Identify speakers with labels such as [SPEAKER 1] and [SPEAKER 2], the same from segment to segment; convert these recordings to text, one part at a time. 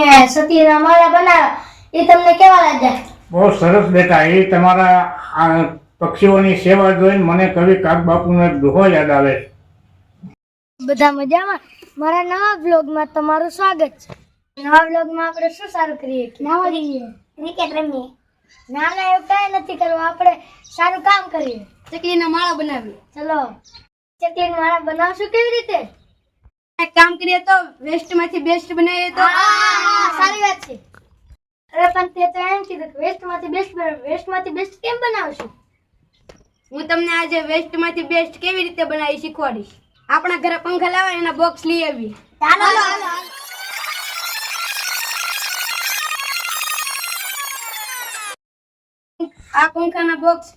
[SPEAKER 1] કે સતીના માળા બનાવ્યા એ તમને કેવા લાગ્યા?
[SPEAKER 2] બહુ સરસ બેટા એ તમારા પક્ષીઓની સેવા જોઈને મને કવિ કાક બાપુનો દુહો યાદ આવે
[SPEAKER 1] બધા મજામાં? મારા નવા બ્લોગમાં તમારું સ્વાગત છે. નવા બ્લોગમાં આપણે શું સારું કરીએ? નવા રહીએ ક્રિકેટ રમીએ. ના ના એવું કાંઈ નથી કરવું આપણે સારું કામ કરીએ.
[SPEAKER 3] ચકલીના માળા બનાવીએ.
[SPEAKER 1] ચલો ચકલીના માળા બનાવશું કેવી રીતે?
[SPEAKER 3] એક કામ કરીએ તો વેસ્ટમાંથી બેસ્ટ બનાવીએ તો?
[SPEAKER 1] સારી વાત છે. અરે પણ તે તો એમ કીધું વેસ્ટમાંથી બેસ્ટ વેસ્ટમાંથી બેસ્ટ કેમ બનાવશું?
[SPEAKER 3] હું તમને આજે વેસ્ટમાંથી બેસ્ટ કેવી રીતે બનાવી શીખવાડીશ? આપણા ઘરે પંખા લાવે એના બોક્સ લઈ આવી
[SPEAKER 1] ચાલો
[SPEAKER 3] આ પંખાના બોક્સ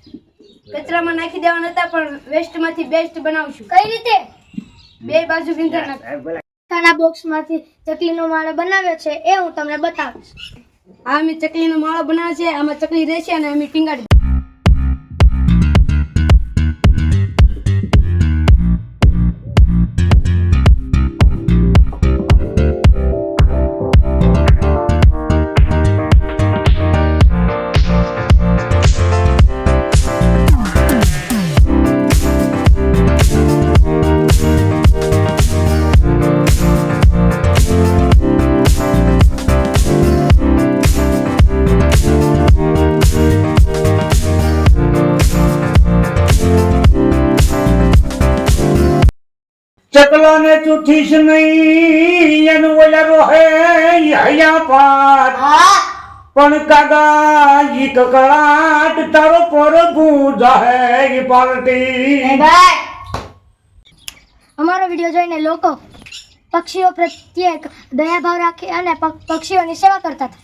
[SPEAKER 3] કચરામાં નાખી દેવાના હતા પણ વેસ્ટમાંથી બેસ્ટ બનાવશું.
[SPEAKER 1] કઈ રીતે?
[SPEAKER 3] બે બાજુ ભીંધર નાખ.
[SPEAKER 1] બોક્સમાંથી બોક્સમાંથી ચકલીનો માળો બનાવ્યો છે એ હું તમને બતાવીશ.
[SPEAKER 3] આ અમે ચકલીનો માળો બનાવે છે આમાં ચકલી રહેશે અને અમે ટીંગાડી
[SPEAKER 2] ચકલાને ચૂઠીશ નહીં એનું ઓલા રોહે હૈયા પાટ પણ કાગા ઈ કકળાટ તારો પ્રભુ જાહે ઈ પાર્ટી
[SPEAKER 1] અમારો વીડિયો જોઈને લોકો પક્ષીઓ પ્રત્યે દયાભાવ રાખે અને પક્ષીઓની સેવા કરતા હતા.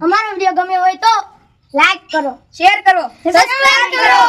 [SPEAKER 1] અમારો વીડિયો ગમ્યો હોય તો લાઈક કરો
[SPEAKER 3] શેર કરો સબસ્ક્રાઇબ કરો.